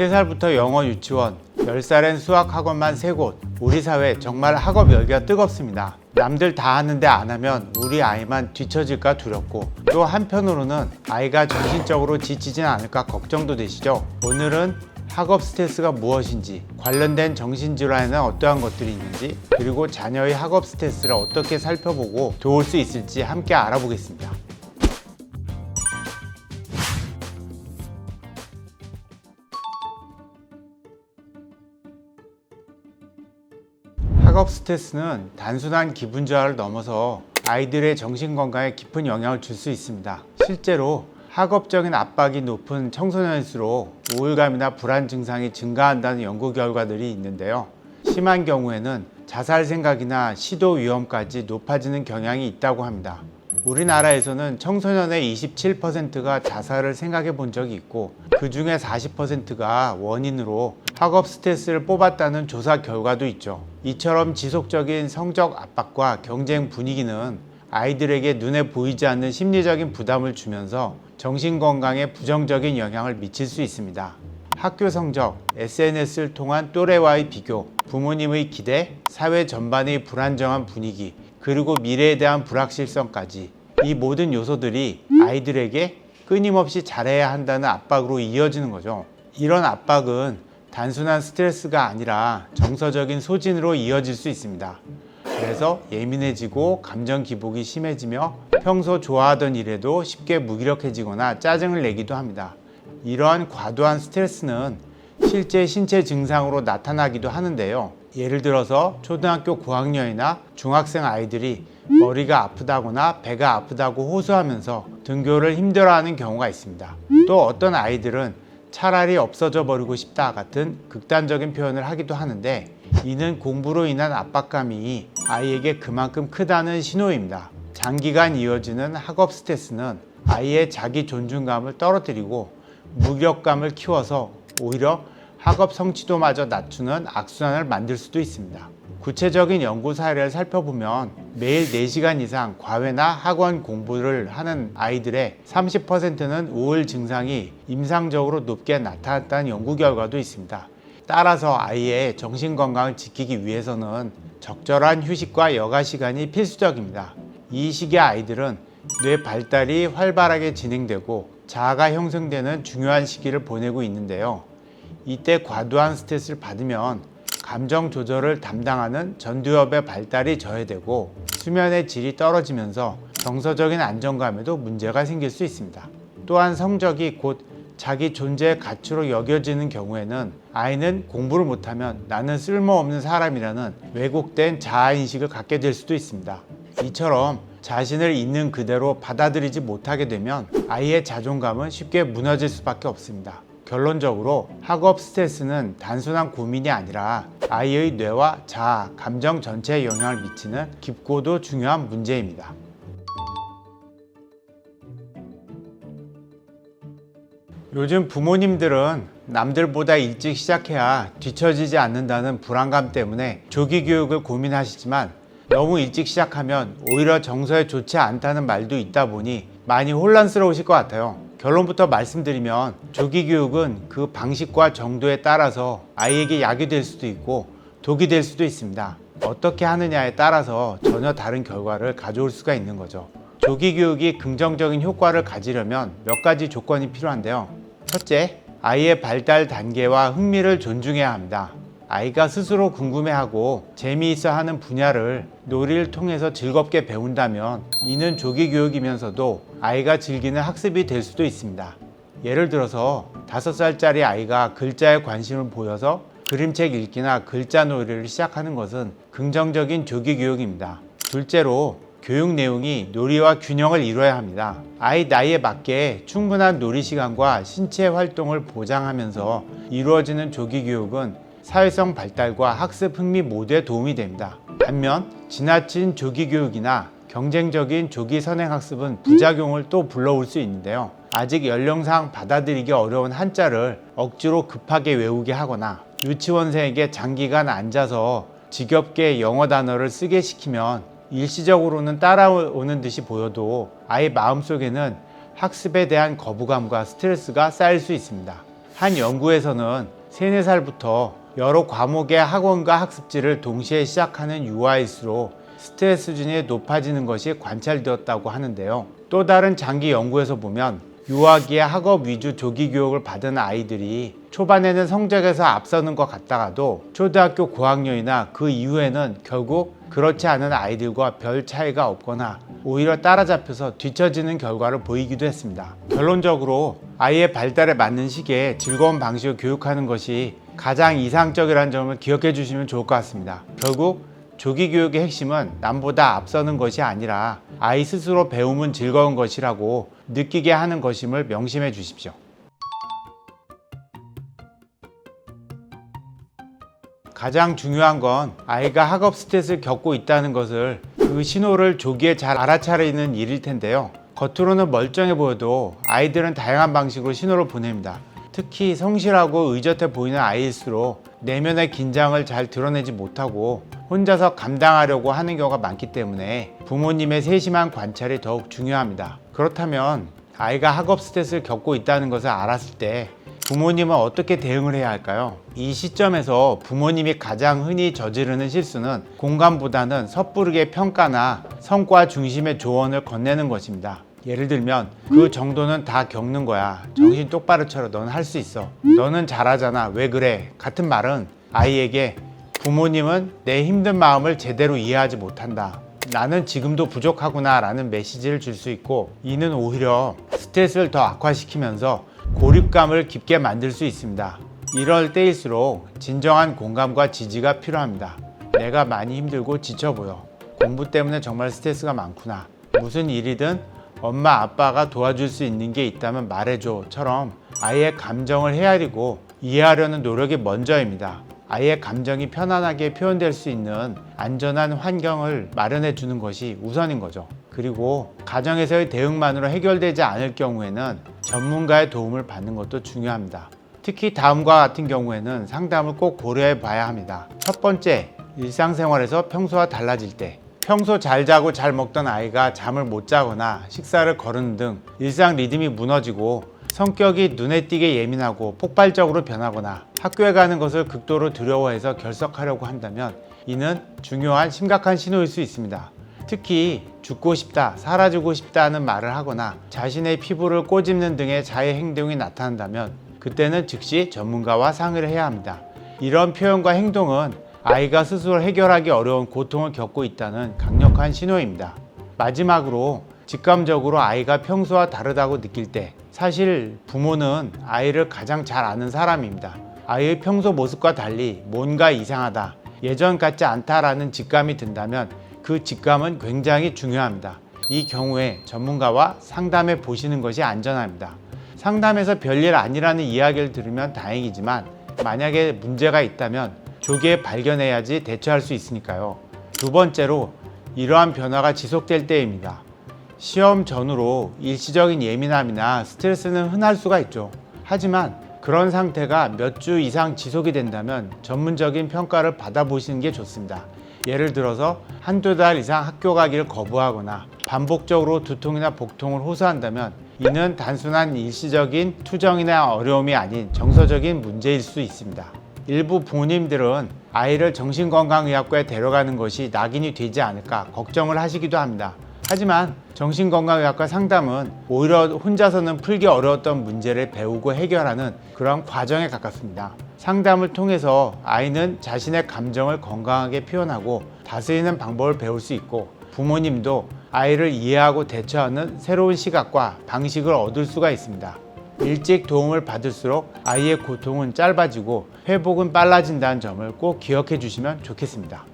3살부터 영어 유치원, 10살엔 수학 학원만 3곳. 우리 사회 정말 학업 열기가 뜨겁습니다. 남들 다 하는데 안 하면 우리 아이만 뒤처질까 두렵고 또 한편으로는 아이가 정신적으로 지치진 않을까 걱정도 되시죠? 오늘은 학업 스트레스가 무엇인지 관련된 정신질환에는 어떠한 것들이 있는지 그리고 자녀의 학업 스트레스를 어떻게 살펴보고 도울 수 있을지 함께 알아보겠습니다. 학업 스트레스는 단순한 기분 저하를 넘어서 아이들의 정신 건강에 깊은 영향을 줄 수 있습니다. 실제로 학업적인 압박이 높은 청소년일수록 우울감이나 불안 증상이 증가한다는 연구 결과들이 있는데요. 심한 경우에는 자살 생각이나 시도 위험까지 높아지는 경향이 있다고 합니다. 우리나라에서는 청소년의 27%가 자살을 생각해 본 적이 있고 그 중에 40%가 원인으로 학업 스트레스를 뽑았다는 조사 결과도 있죠. 이처럼 지속적인 성적 압박과 경쟁 분위기는 아이들에게 눈에 보이지 않는 심리적인 부담을 주면서 정신 건강에 부정적인 영향을 미칠 수 있습니다. 학교 성적, SNS를 통한 또래와의 비교, 부모님의 기대, 사회 전반의 불안정한 분위기, 그리고 미래에 대한 불확실성까지 이 모든 요소들이 아이들에게 끊임없이 잘해야 한다는 압박으로 이어지는 거죠. 이런 압박은 단순한 스트레스가 아니라 정서적인 소진으로 이어질 수 있습니다. 그래서 예민해지고 감정 기복이 심해지며 평소 좋아하던 일에도 쉽게 무기력해지거나 짜증을 내기도 합니다. 이러한 과도한 스트레스는 실제 신체 증상으로 나타나기도 하는데요. 예를 들어서 초등학교 고학년이나 중학생 아이들이 머리가 아프다거나 배가 아프다고 호소하면서 등교를 힘들어하는 경우가 있습니다. 또 어떤 아이들은 차라리 없어져 버리고 싶다 같은 극단적인 표현을 하기도 하는데 이는 공부로 인한 압박감이 아이에게 그만큼 크다는 신호입니다. 장기간 이어지는 학업 스트레스는 아이의 자기 존중감을 떨어뜨리고 무력감을 키워서 오히려 학업 성취도마저 낮추는 악순환을 만들 수도 있습니다. 구체적인 연구 사례를 살펴보면 매일 4시간 이상 과외나 학원 공부를 하는 아이들의 30%는 우울 증상이 임상적으로 높게 나타났다는 연구 결과도 있습니다. 따라서 아이의 정신 건강을 지키기 위해서는 적절한 휴식과 여가 시간이 필수적입니다. 이 시기의 아이들은 뇌 발달이 활발하게 진행되고 자아가 형성되는 중요한 시기를 보내고 있는데요. 이때 과도한 스트레스를 받으면 감정 조절을 담당하는 전두엽의 발달이 저해되고 수면의 질이 떨어지면서 정서적인 안정감에도 문제가 생길 수 있습니다. 또한 성적이 곧 자기 존재의 가치로 여겨지는 경우에는 아이는 공부를 못하면 나는 쓸모없는 사람이라는 왜곡된 자아인식을 갖게 될 수도 있습니다. 이처럼 자신을 있는 그대로 받아들이지 못하게 되면 아이의 자존감은 쉽게 무너질 수밖에 없습니다. 결론적으로 학업 스트레스는 단순한 고민이 아니라 아이의 뇌와 자아, 감정 전체에 영향을 미치는 깊고도 중요한 문제입니다. 요즘 부모님들은 남들보다 일찍 시작해야 뒤처지지 않는다는 불안감 때문에 조기 교육을 고민하시지만 너무 일찍 시작하면 오히려 정서에 좋지 않다는 말도 있다 보니 많이 혼란스러우실 것 같아요. 결론부터 말씀드리면 조기 교육은 그 방식과 정도에 따라서 아이에게 약이 될 수도 있고 독이 될 수도 있습니다. 어떻게 하느냐에 따라서 전혀 다른 결과를 가져올 수가 있는 거죠. 조기 교육이 긍정적인 효과를 가지려면 몇 가지 조건이 필요한데요. 첫째, 아이의 발달 단계와 흥미를 존중해야 합니다. 아이가 스스로 궁금해하고 재미있어 하는 분야를 놀이를 통해서 즐겁게 배운다면 이는 조기 교육이면서도 아이가 즐기는 학습이 될 수도 있습니다. 예를 들어서 다섯 살짜리 아이가 글자에 관심을 보여서 그림책 읽기나 글자 놀이를 시작하는 것은 긍정적인 조기 교육입니다. 둘째로 교육 내용이 놀이와 균형을 이루어야 합니다. 아이 나이에 맞게 충분한 놀이 시간과 신체 활동을 보장하면서 이루어지는 조기 교육은 사회성 발달과 학습 흥미 모두에 도움이 됩니다. 반면 지나친 조기 교육이나 경쟁적인 조기 선행 학습은 부작용을 또 불러올 수 있는데요. 아직 연령상 받아들이기 어려운 한자를 억지로 급하게 외우게 하거나 유치원생에게 장기간 앉아서 지겹게 영어 단어를 쓰게 시키면 일시적으로는 따라오는 듯이 보여도 아이 마음속에는 학습에 대한 거부감과 스트레스가 쌓일 수 있습니다. 한 연구에서는 3, 4살부터 여러 과목의 학원과 학습지를 동시에 시작하는 유아일수록 스트레스 수준이 높아지는 것이 관찰되었다고 하는데요. 또 다른 장기 연구에서 보면 유아기에 학업 위주 조기 교육을 받은 아이들이 초반에는 성적에서 앞서는 것 같다가도 초등학교 고학년이나 그 이후에는 결국 그렇지 않은 아이들과 별 차이가 없거나 오히려 따라잡혀서 뒤처지는 결과를 보이기도 했습니다. 결론적으로 아이의 발달에 맞는 시기에 즐거운 방식으로 교육하는 것이 가장 이상적이라는 점을 기억해 주시면 좋을 것 같습니다. 결국 조기 교육의 핵심은 남보다 앞서는 것이 아니라 아이 스스로 배움은 즐거운 것이라고 느끼게 하는 것임을 명심해 주십시오. 가장 중요한 건 아이가 학업 스트레스를 겪고 있다는 것을 그 신호를 조기에 잘 알아차리는 일일 텐데요. 겉으로는 멀쩡해 보여도 아이들은 다양한 방식으로 신호를 보냅니다. 특히 성실하고 의젓해 보이는 아이일수록 내면의 긴장을 잘 드러내지 못하고 혼자서 감당하려고 하는 경우가 많기 때문에 부모님의 세심한 관찰이 더욱 중요합니다. 그렇다면 아이가 학업 스트레스를 겪고 있다는 것을 알았을 때 부모님은 어떻게 대응을 해야 할까요? 이 시점에서 부모님이 가장 흔히 저지르는 실수는 공감보다는 섣부르게 평가나 성과 중심의 조언을 건네는 것입니다. 예를 들면 그 정도는 다 겪는 거야. 정신 똑바로 차려. 넌할수 있어. 너는 잘하잖아. 왜 그래? 같은 말은 아이에게 부모님은 내 힘든 마음을 제대로 이해하지 못한다. 나는 지금도 부족하구나 라는 메시지를 줄 수 있고 이는 오히려 스트레스를 더 악화시키면서 고립감을 깊게 만들 수 있습니다. 이럴 때일수록 진정한 공감과 지지가 필요합니다. 내가 많이 힘들고 지쳐 보여. 공부 때문에 정말 스트레스가 많구나. 무슨 일이든 엄마 아빠가 도와줄 수 있는 게 있다면 말해줘처럼 아이의 감정을 헤아리고 이해하려는 노력이 먼저입니다. 아이의 감정이 편안하게 표현될 수 있는 안전한 환경을 마련해 주는 것이 우선인 거죠. 그리고 가정에서의 대응만으로 해결되지 않을 경우에는 전문가의 도움을 받는 것도 중요합니다. 특히 다음과 같은 경우에는 상담을 꼭 고려해 봐야 합니다. 첫 번째, 일상생활에서 평소와 달라질 때 평소 잘 자고 잘 먹던 아이가 잠을 못 자거나 식사를 거르는 등 일상 리듬이 무너지고 성격이 눈에 띄게 예민하고 폭발적으로 변하거나 학교에 가는 것을 극도로 두려워해서 결석하려고 한다면 이는 중요한 심각한 신호일 수 있습니다. 특히 죽고 싶다, 사라지고 싶다는 말을 하거나 자신의 피부를 꼬집는 등의 자해 행동이 나타난다면 그때는 즉시 전문가와 상의를 해야 합니다. 이런 표현과 행동은 아이가 스스로 해결하기 어려운 고통을 겪고 있다는 강력한 신호입니다. 마지막으로 직감적으로 아이가 평소와 다르다고 느낄 때 사실 부모는 아이를 가장 잘 아는 사람입니다. 아이의 평소 모습과 달리 뭔가 이상하다, 예전 같지 않다라는 직감이 든다면 그 직감은 굉장히 중요합니다. 이 경우에 전문가와 상담해 보시는 것이 안전합니다. 상담에서 별일 아니라는 이야기를 들으면 다행이지만 만약에 문제가 있다면 조기에 발견해야지 대처할 수 있으니까요. 두 번째로 이러한 변화가 지속될 때입니다. 시험 전후로 일시적인 예민함이나 스트레스는 흔할 수가 있죠. 하지만 그런 상태가 몇 주 이상 지속이 된다면 전문적인 평가를 받아보시는 게 좋습니다. 예를 들어서 한두 달 이상 학교 가기를 거부하거나 반복적으로 두통이나 복통을 호소한다면 이는 단순한 일시적인 투정이나 어려움이 아닌 정서적인 문제일 수 있습니다. 일부 부모님들은 아이를 정신건강의학과에 데려가는 것이 낙인이 되지 않을까 걱정을 하시기도 합니다. 하지만 정신건강의학과 상담은 오히려 혼자서는 풀기 어려웠던 문제를 배우고 해결하는 그런 과정에 가깝습니다. 상담을 통해서 아이는 자신의 감정을 건강하게 표현하고 다스리는 방법을 배울 수 있고 부모님도 아이를 이해하고 대처하는 새로운 시각과 방식을 얻을 수가 있습니다. 일찍 도움을 받을수록 아이의 고통은 짧아지고 회복은 빨라진다는 점을 꼭 기억해 주시면 좋겠습니다.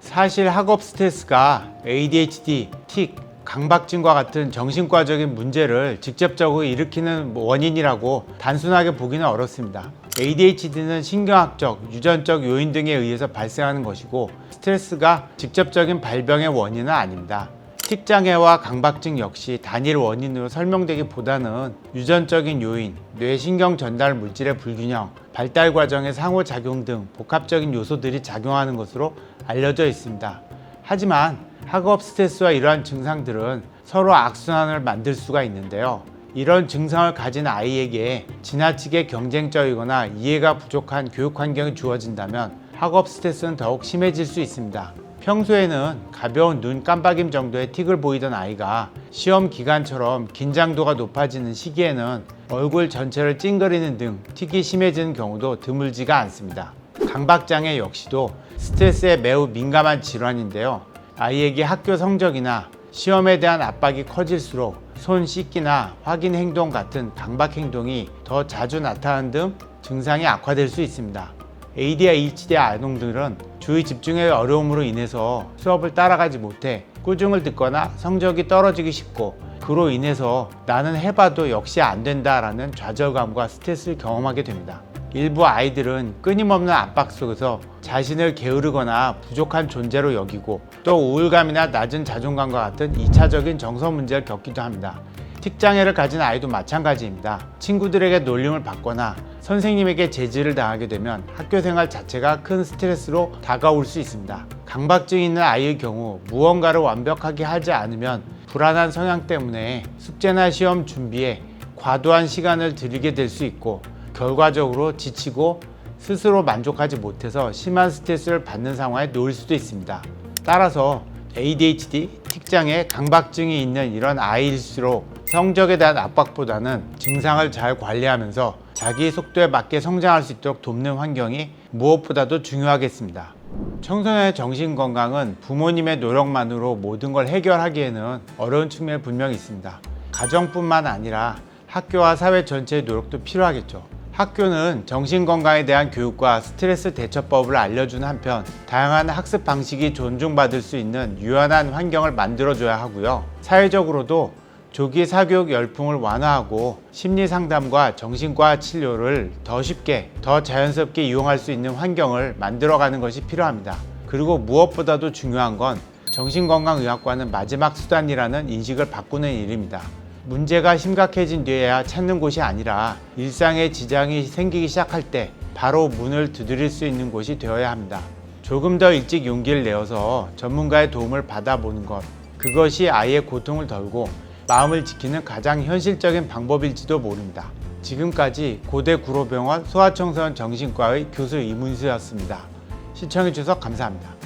사실 학업 스트레스가 ADHD, 틱, 강박증과 같은 정신과적인 문제를 직접적으로 일으키는 원인이라고 단순하게 보기는 어렵습니다. ADHD는 신경학적, 유전적 요인 등에 의해서 발생하는 것이고 스트레스가 직접적인 발병의 원인은 아닙니다. 틱장애와 강박증 역시 단일 원인으로 설명되기보다는 유전적인 요인, 뇌신경 전달 물질의 불균형, 발달 과정의 상호작용 등 복합적인 요소들이 작용하는 것으로 알려져 있습니다. 하지만 학업 스트레스와 이러한 증상들은 서로 악순환을 만들 수가 있는데요. 이런 증상을 가진 아이에게 지나치게 경쟁적이거나 이해가 부족한 교육 환경이 주어진다면 학업 스트레스는 더욱 심해질 수 있습니다. 평소에는 가벼운 눈 깜빡임 정도의 틱을 보이던 아이가 시험 기간처럼 긴장도가 높아지는 시기에는 얼굴 전체를 찡그리는 등 틱이 심해지는 경우도 드물지가 않습니다. 강박장애 역시도 스트레스에 매우 민감한 질환인데요. 아이에게 학교 성적이나 시험에 대한 압박이 커질수록 손 씻기나 확인 행동 같은 강박 행동이 더 자주 나타나는 등 증상이 악화될 수 있습니다. ADHD 아동들은 주의 집중의 어려움으로 인해서 수업을 따라가지 못해 꾸중을 듣거나 성적이 떨어지기 쉽고 그로 인해서 나는 해봐도 역시 안 된다라는 좌절감과 스트레스를 경험하게 됩니다. 일부 아이들은 끊임없는 압박 속에서 자신을 게으르거나 부족한 존재로 여기고 또 우울감이나 낮은 자존감과 같은 2차적인 정서 문제를 겪기도 합니다. 틱장애를 가진 아이도 마찬가지입니다. 친구들에게 놀림을 받거나 선생님에게 제지를 당하게 되면 학교 생활 자체가 큰 스트레스로 다가올 수 있습니다. 강박증이 있는 아이의 경우 무언가를 완벽하게 하지 않으면 불안한 성향 때문에 숙제나 시험 준비에 과도한 시간을 들이게 될 수 있고 결과적으로 지치고 스스로 만족하지 못해서 심한 스트레스를 받는 상황에 놓일 수도 있습니다. 따라서 ADHD, 틱장애, 강박증이 있는 이런 아이일수록 성적에 대한 압박보다는 증상을 잘 관리하면서 자기 속도에 맞게 성장할 수 있도록 돕는 환경이 무엇보다도 중요하겠습니다. 청소년의 정신 건강은 부모님의 노력만으로 모든 걸 해결하기에는 어려운 측면이 분명히 있습니다. 가정뿐만 아니라 학교와 사회 전체의 노력도 필요하겠죠. 학교는 정신 건강에 대한 교육과 스트레스 대처법을 알려주는 한편 다양한 학습 방식이 존중받을 수 있는 유연한 환경을 만들어줘야 하고요. 사회적으로도 조기 사교육 열풍을 완화하고 심리 상담과 정신과 치료를 더 쉽게, 더 자연스럽게 이용할 수 있는 환경을 만들어가는 것이 필요합니다. 그리고 무엇보다도 중요한 건 정신건강의학과는 마지막 수단이라는 인식을 바꾸는 일입니다. 문제가 심각해진 뒤에야 찾는 곳이 아니라 일상에 지장이 생기기 시작할 때 바로 문을 두드릴 수 있는 곳이 되어야 합니다. 조금 더 일찍 용기를 내어서 전문가의 도움을 받아보는 것. 그것이 아이의 고통을 덜고 마음을 지키는 가장 현실적인 방법일지도 모릅니다. 지금까지 고대 구로병원 소아청소년 정신과의 교수 이문수였습니다. 시청해주셔서 감사합니다.